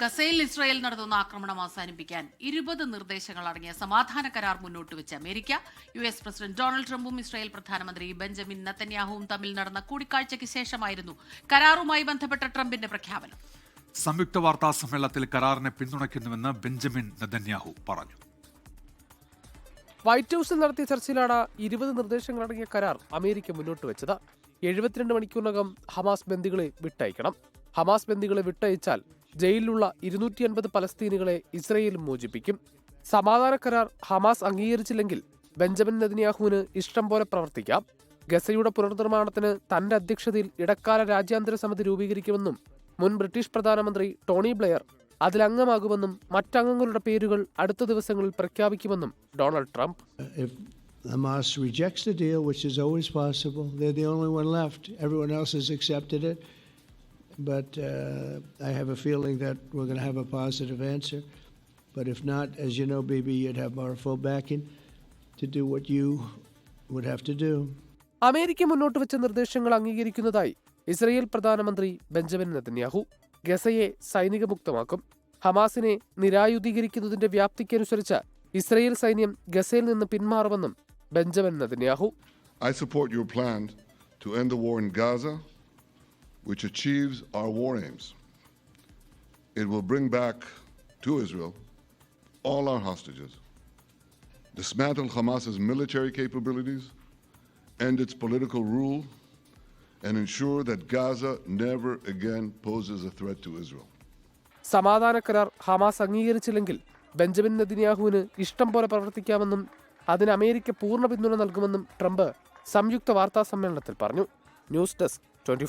ഗസയിൽ ഇസ്രായേൽ നടത്തുന്ന ആക്രമണം അവസാനിപ്പിക്കാൻ ഇരുപത് നിർദ്ദേശങ്ങൾ അടങ്ങിയ സമാധാന കരാർ മുന്നോട്ട് വെച്ച് America U S president Donald ട്രംപും ഇസ്രായേൽ പ്രധാനമന്ത്രി ബെഞ്ചമിൻ നത്തന്യാഹുവും തമ്മിൽ നടന്ന കൂടിക്കാഴ്ചയ്ക്ക് ശേഷമായിരുന്നു കരാറുമായി ബന്ധപ്പെട്ട ട്രംപിന്റെ പ്രഖ്യാപനം. സംയുക്ത വാർത്താ സമ്മേളനത്തിൽ കരാറിനെ പിന്തുണയ്ക്കുന്നുവെന്ന് ബെഞ്ചമിൻ നെതന്യാഹു പറഞ്ഞു. വൈറ്റ് ഹൌസിൽ നടത്തിയ ചർച്ചയിലാണ് ഇരുപത് നിർദ്ദേശങ്ങളടങ്ങിയ കരാർ അമേരിക്ക മുന്നോട്ട് വെച്ചത്. എഴുപത്തിരണ്ട് മണിക്കൂറിനകം ഹമാസ് ബന്ദികളെ വിട്ടയക്കണം. ഹമാസ് ബന്ദികളെ വിട്ടയച്ചാൽ ജയിലിലുള്ള ഇരുന്നൂറ്റി അൻപത് പലസ്തീനുകളെ ഇസ്രയേൽ മോചിപ്പിക്കും സമാധാന കരാർ ഹമാസ് അംഗീകരിച്ചില്ലെങ്കിൽ ബെഞ്ചമിൻ നദിനിയാഹുവിന് ഇഷ്ടം പോലെ പ്രവർത്തിക്കാം ഗസയുടെ പുനർനിർമ്മാണത്തിന് തന്റെ അധ്യക്ഷതയിൽ ഇടക്കാല രാജ്യാന്തര സമിതി രൂപീകരിക്കുമെന്നും മുൻ ബ്രിട്ടീഷ് പ്രധാനമന്ത്രി ടോണി ബ്ലെയർ അതിലംഗമാകുമെന്നും മറ്റംഗങ്ങളുടെ പേരുകൾ അടുത്ത ദിവസങ്ങളിൽ പ്രഖ്യാപിക്കുമെന്നും Donald Trump Hamas rejects the deal, which is always possible, they're the only one left. Everyone else has accepted it. But uh, I have a feeling that we're going to have a positive answer. But if not, as you know, Bibi, you'd have our full backing to do what you would have to do. America മുന്നോട്ട് വെച്ച നിർദ്ദേശങ്ങൾ അംഗീകരിക്കുന്നതായി Israel പ്രധാനമന്ത്രി Benjamin Netanyahu ഗസയെ സൈനിക മുക്തമാക്കും ഹമാസിനെ നിരായുധീകരിക്കുന്നതിന്റെ വ്യാപ്തിക്കനുസരിച്ച് ഇസ്രയേൽ സൈന്യം ഗസയിൽ നിന്ന് പിന്മാറുമെന്നും Benjamin Netanyahu I support your plan to end the war in Gaza, which achieves our war aims. It will bring back to Israel all our hostages, dismantle Hamas's military capabilities, end its political rule, and ensure that Gaza never again poses a threat to Israel. സമാധാന കരാർ Hamas അംഗീകരിച്ചില്ലെങ്കിൽ Benjamin നെതന്യാഹുവിന് ഇഷ്ടം പോലെ പ്രവർത്തിക്കാമെന്നും അതിന് America പൂർണ പിന്തുണ നൽകുമെന്നും Trump സംയുക്ത വാർത്താ സമ്മേളനത്തിൽ പറഞ്ഞു ന്യൂസ് ഡെസ്ക് ട്വന്റി